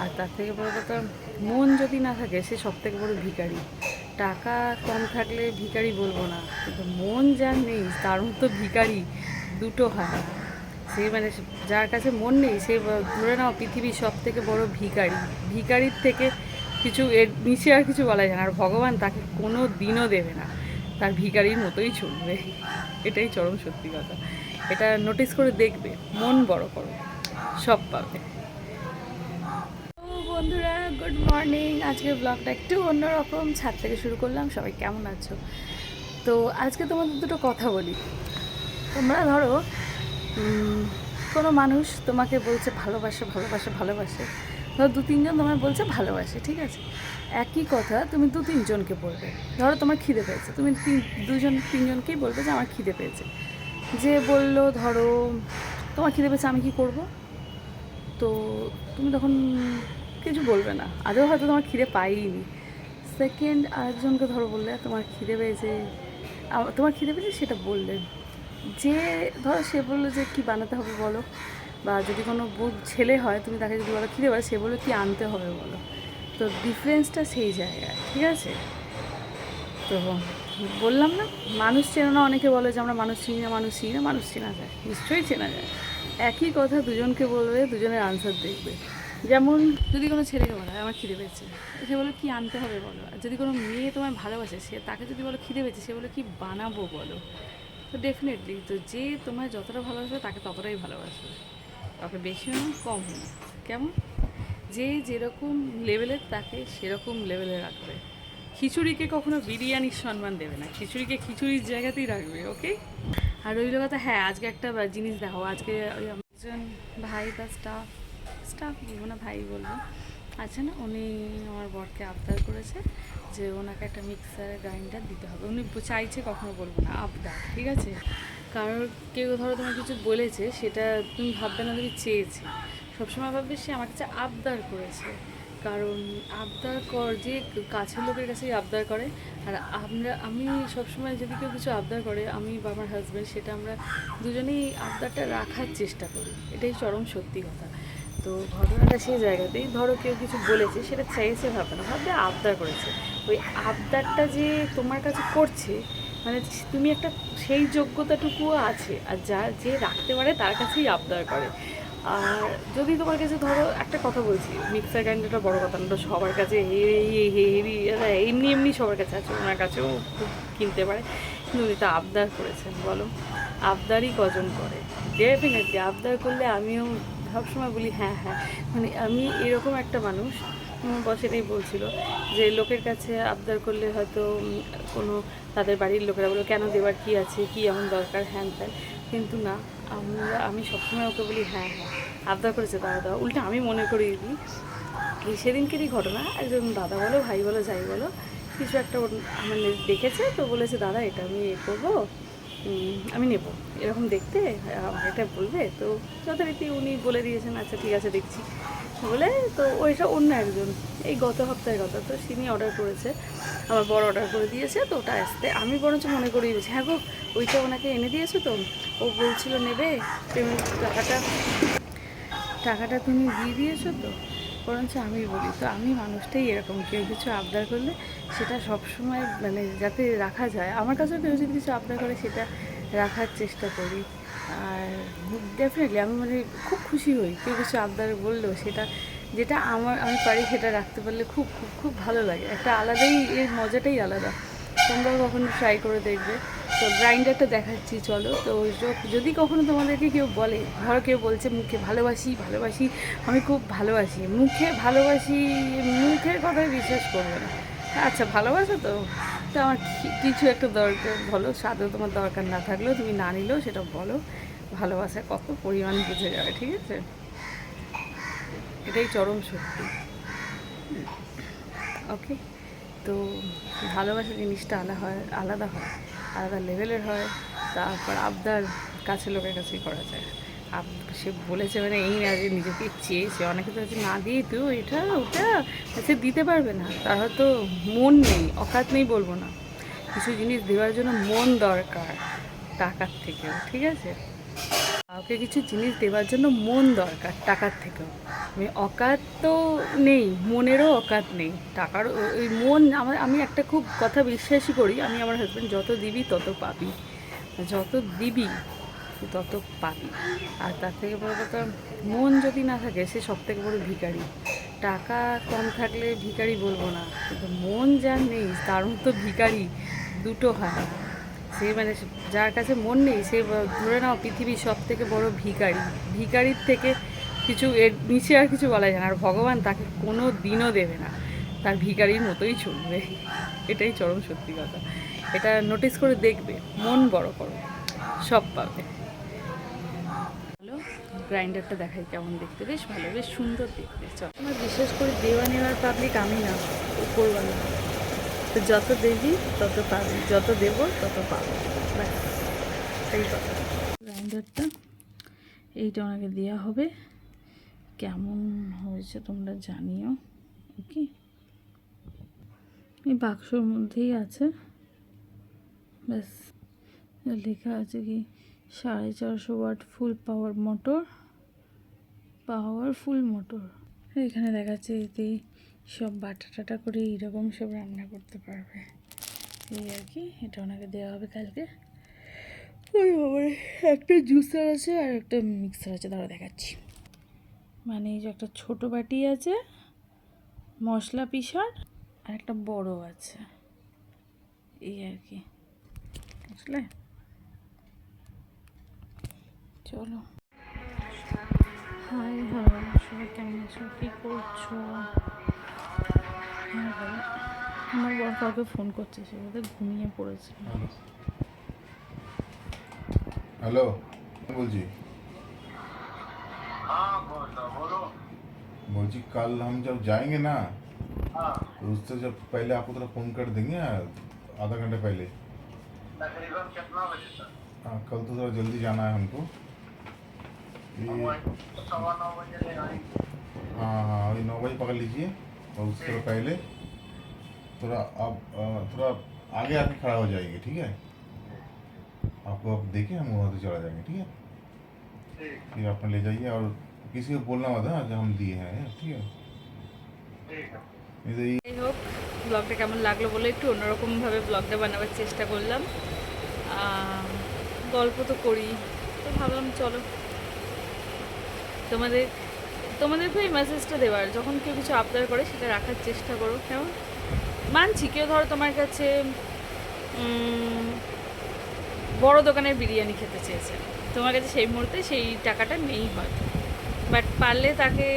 আর তার থেকে বড় কথা, মন যদি না থাকে, সে সব থেকে বড় ভিখারি। টাকা কম থাকলে ভিখারি বলব না, কিন্তু মন যার নেই, তার মতো ভিখারি দুটো হয় সে মানে যার কাছে মন নেই, সে ধরে নাও পৃথিবীর সব থেকে বড় ভিখারি। ভিখারির থেকে কিছু এর নিচে আর কিছু বলা যায় না, আর ভগবান তাকে কোনো দিনও দেবে না। তার ভিখারির মতোই চলবে। এটাই চরম সত্যি কথা। এটা নোটিস করে দেখবে, মন বড় করো, সব পাবে। Good morning. আজকের ব্লগটা একটু অন্যরকম। ছাদ থেকে শুরু করলাম। সবাই কেমন আছো? তো আজকে তোমাদের দুটো কথা বলি। তোমরা ধরো কোনো মানুষ তোমাকে বলছে ভালোবাসে ভালোবাসে ভালোবাসে। ধরো দু তিনজন তোমায় বলছে ভালোবাসে, ঠিক আছে? একই কথা, তুমি দু তিনজনকে বলবে। ধরো তোমার খিদে পেয়েছে। তুমি তিন, দুজন, তিনজনকেই বলবে যে আমার খিদে পেয়েছে। যে বলল, ধরো, তোমার খিদে পেয়েছে, আমি কি করব? তো তুমি তখন কিছু বলবে না। আদৌ হয়তো তোমার খিদে পাইনি। সেকেন্ড আরেকজনকে ধরো বললে, তোমার খিদে পেয়েছে। তোমার খিদে পেয়েছে সেটা বললে। যে, ধরো সে বলল যে, কি বানাতে হবে বলো? বা যদি কোনো ছেলে হয়, তুমি তাকে যদি বলো খিদে পারে সে বলল কি আনতে হবে বলো? তো ডিফারেন্সটা সেই জায়গায়, ঠিক আছে? তো বললাম না, মানুষ চেনা না, অনেকে বলে যে, আমরা মানুষ চিনি না, মানুষ চিনি না, মানুষ চেনা যায়। নিশ্চয়ই চেনা যায়। একই কথা দুজনকে বলবে, দুজনের আনসার দেখবে। যেমন যদি কোনো ছেলেকে বলা, আমার খিদে পেয়েছে, সে বলো, কি আনতে হবে বলো? আর যদি কোনো মেয়ে তোমার ভালোবাসে, সে তাকে যদি বলো, খিদে পেয়েছে, সে বলে, কি বানাবো বলো? তো ডেফিনেটলি তো যে তোমায় যতটা ভালোবাসবে, তাকে ততটাই ভালোবাসবে। তাকে বেশি না কম না কেমন? যে যেরকম লেভেলের তাকে সেরকম লেভেলে রাখবে। খিচুড়িকে কখনো বিরিয়ানির সম্মান দেবে না। খিচুড়িকে খিচুড়ির জায়গাতেই রাখবে ওকে আর রইল কথা হ্যাঁ আজকে একটা জিনিস দেখো আজকে ওই একজন ভাই বা স্টাফ স্টাফ বলব ভাই বলব, আছে না? উনি আমার বরকে আবদার করেছে যে ওনাকে একটা মিক্সার গ্রাইন্ডার দিতে হবে। উনি চাইছে কখনো বলব না, আবদার, ঠিক আছে? কারণ কেউ ধরো তোমার কিছু বলেছে, সেটা তুমি ভাববে না তুমি চেয়েছে। সবসময় ভাববে সে আমার কাছে আবদার করেছে। কারণ আবদার কর, যে কাছের লোকের কাছেই আবদার করে। আর আমরা, আমি সবসময় যদি কেউ কিছু আবদার করে, আমি বা আমার হাজব্যান্ড সেটা আমরা দুজনেই আবদারটা রাখার চেষ্টা করি। এটাই চরম সত্যি কথা। তো ঘটনাটা সেই জায়গাতেই ধরো কেউ কিছু বলেছে, সেটা চাইছে, ভাববে না, ভাববে আবদার করেছে। ওই আবদারটা যে তোমার কাছে করছে মানে তুমি একটা সেই যোগ্যতাটুকুও আছে, আর যা যে রাখতে পারে তার কাছেই আবদার করে। আর যদি তোমার কাছে ধরো একটা কথা বলছি, মিক্সার গ্রাইন্ডারটা বড় কথা না সবার কাছে হেরি হেরি এমনি এমনি সবার কাছে আছে, ওনার কাছেও খুব কিনতে পারে। কিন্তু উনি তো আবদার করেছেন, বলো। আবদারই কজন করে? ডেফিনেটলি আবদার করলে আমিও সবসময় বলি হ্যাঁ হ্যাঁ। মানে আমি এরকম একটা মানুষ এটাই বলছিল যে, লোকের কাছে আবদার করলে হয়তো কোনো তাদের বাড়ির লোকেরা বলো কেন দেবার কি আছে? কি এমন দরকার? হ্যান ত্যান। কিন্তু না, আমরা, আমি সবসময় ওকে বলি হ্যাঁ হ্যাঁ আবদার করেছে দাদা দাদা উল্টে আমি মনে করি দিই সেদিনকেরই ঘটনা, একজন দাদা বলো, ভাই বলো, যাই বলো, কিছু একটা আমার দেখেছে তো বলেছে, দাদা, এটা আমি এ করব। আমি নেব। এরকম দেখতে এটা বলবে, তো যথারীতি উনি বলে দিয়েছেন আচ্ছা ঠিক আছে, দেখছি। বলে, তো ওইটা অন্য একজন, এই গত সপ্তাহের কথা, তো সিনি অর্ডার করেছে, আমার বড় অর্ডার করে দিয়েছে, তো ওটা আসতে। আমি বরঞ্চ মনে দিয়েছি হ্যাঁ গো, ওইটা ওনাকে এনে দিয়েছ তো? ও বলছিল, নেবে, পেমেন্ট টাকাটা টাকাটা তুমি দিয়ে দিয়েছ তো? বরঞ্চ আমি বলি, তো আমি মানুষটাই এরকম, কেউ কিছু আবদার করলে সেটা সবসময় মানে যাতে রাখা যায়। আমার কাছেও কেউ যদি কিছু আবদার করে সেটা রাখার চেষ্টা করি। আর ডেফিনেটলি আমি মানে খুব খুশি হই। কেউ কিছু আবদার বললেও সেটা, যেটা আমার, আমি পারি সেটা রাখতে পারলে খুব খুব খুব ভালো লাগে। একটা আলাদাই, এর মজাটাই আলাদা। তোমরাও কখনো ট্রাই করে দেখবে। তো গ্রাইন্ডারটা দেখাচ্ছি, চলো। তো যদি কখনো তোমাদেরকে কেউ বলে, ধরো কেউ বলছে, মুখে ভালোবাসি ভালোবাসি। আমি খুব ভালোবাসি। মুখে ভালোবাসি, মুখের কথায় বিশ্বাস করবে না। আচ্ছা ভালোবাসো তো। তো আমার কিছু একটা দরকার, বলো। সাথে তোমার দরকার না থাকলেও তুমি না নিলেও সেটা বলো। ভালোবাসা কত পরিমাণ বুঝে যাবে, ঠিক আছে? এটাই চরম সত্যি ওকে? তো ভালোবাসা জিনিসটা আলাদা হয় আলাদা হয়, আলাদা লেভেলের হয়, তারপর আবদার কাছে লোকের কাছেই করা যায়। সে বলেছে মানে এই না যে নিজেকে চেয়েছে অনেকে তো আছে না দিয়ে তুই এটা, ওটা। সে দিতে পারবে না। তার হয়তো মন নেই, অকাত নেই বলব না। কিছু জিনিস দেওয়ার জন্য মন দরকার, টাকার থেকেও, ঠিক আছে? কাউকে কিছু জিনিস দেওয়ার জন্য মন দরকার, টাকার থেকেও। আমি অকাত তো নেই, মনেরও অকাত নেই। টাকার ওই মন, আমার, আমি একটা খুব কথা বিশ্বাসই করি, আমি আমার হাজব্যান্ড যত দিবি তত পাবি। যত দিবি তত পাবি আর তার থেকে বড় কথা, মন যদি না থাকে, সে সব থেকে বড় ভিখারি। টাকা কম থাকলে ভিখারি বলব না, কিন্তু মন যার নেই, তার মতো ভিখারি দুটো হয় সে মানে যার কাছে মন নেই, সে ধরে নাও পৃথিবীর সব থেকে বড় ভিখারি। ভিখারির থেকে কিছু এর নিচে আর কিছু বলা যায় না, আর ভগবান তাকে কোনো দিনও দেবে না। তার ভিখারির মতোই চলবে। এটাই চরম সত্যি কথা। এটা নোটিস করে দেখবে, মন বড় করো, সব পাবে। গ্রাইন্ডারটা দেখাই কেমন দেখতে। বেশ ভালো বেশ সুন্দর দেখতে চল। আমার বিশেষ করে দেওয়া নেওয়ার পাবলিক আমি না উপরওয়ালা। তো যত দেবি তত পাবি। যত দেব তত পাবো। এই কথা। গ্রাইন্ডারটা এইটা ওনাকে দেওয়া হবে। কেমন হয়েছে তোমরা জানিও ওকে? এই বাক্সর মধ্যেই আছে। ব্যাস লেখা আছে কি সাড়ে চারশো watt full power motor powerful motor. এখানে দেখাচ্ছে এতে সব বাটা টাটা করে এইরকম সব রান্না করতে পারবে। এই আর কি, এটা ওনাকে দেওয়া হবে কালকে। ওই বাবারে, একটা জুসার আছে আর একটা মিক্সার আছে দাঁড়া দেখাচ্ছি। মানে এই যে একটা ছোট বাটি আছে, মশলা পিসার আর একটা বড় আছে। এই আর কি, বুঝলে? চলো। হাই হ্যালো সবাই কেমন আছো কী করছো হ্যাঁ বলো। আমার বর কাউকে ফোন করছে সে বোধহয় ঘুমিয়ে পড়েছে हेलो বলছি हाँ बोलो बोलो बोलची कल हम जब जाएंगे ना हाँ तो उससे जब पहले आपको थोड़ा फोन कर देंगे आधा घंटे पहले तकरीबन कितना बजे तक हाँ कल तो थोड़ा जल्दी जाना है हमको हाँ हाँ अभी नौ बजे पकड़ लीजिए और उससे थोड़ा पहले थोड़ा आप अ, थोड़ा आगे आके खड़ा हो जाएंगे ठीक है आपको आप देखें हम वहाँ से चला जाएंगे ठीक है ठीक फिर आप ले जाइए और किसी को बोलना मत है जो हम दिए हैं ठीक है ठीक है नहीं तो ये যাই হোক ব্লগটা কেমন লাগলো বলে একটু অন্যরকমভাবে ব্লগটা বানাবার চেষ্টা করলাম আহ, গল্প তো করি তো ভাবলাম চলো তোমাদের তোমাদেরকে এই মেসেজটা দেওয়ার, যখন কেউ কিছু আবদার করে সেটা রাখার চেষ্টা করো। কেমন? মানছি, কেউ ধরো তোমার কাছে বড় দোকানের বিরিয়ানি খেতে চেয়েছে। তোমার কাছে সেই মুহূর্তে সেই টাকাটা নেই হয়তো বাট পারলে তাকে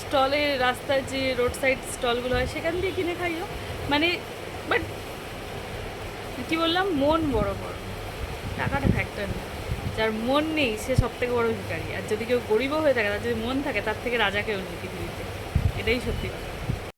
স্টলে, রাস্তার যে রোড সাইড স্টলগুলো হয়, সেখান দিয়ে কিনে খাইও। মানে বাট কী বললাম? মন বড় বড় টাকাটা ফ্যাক্টর না যার মন নেই, সে সব থেকে বড় ভিকারি আর যদি কেউ গরিবও হয়ে থাকে, তার যদি মন থাকে, তার থেকে রাজা কেউ নেই পৃথিবীতে। এটাই সত্যি কথা।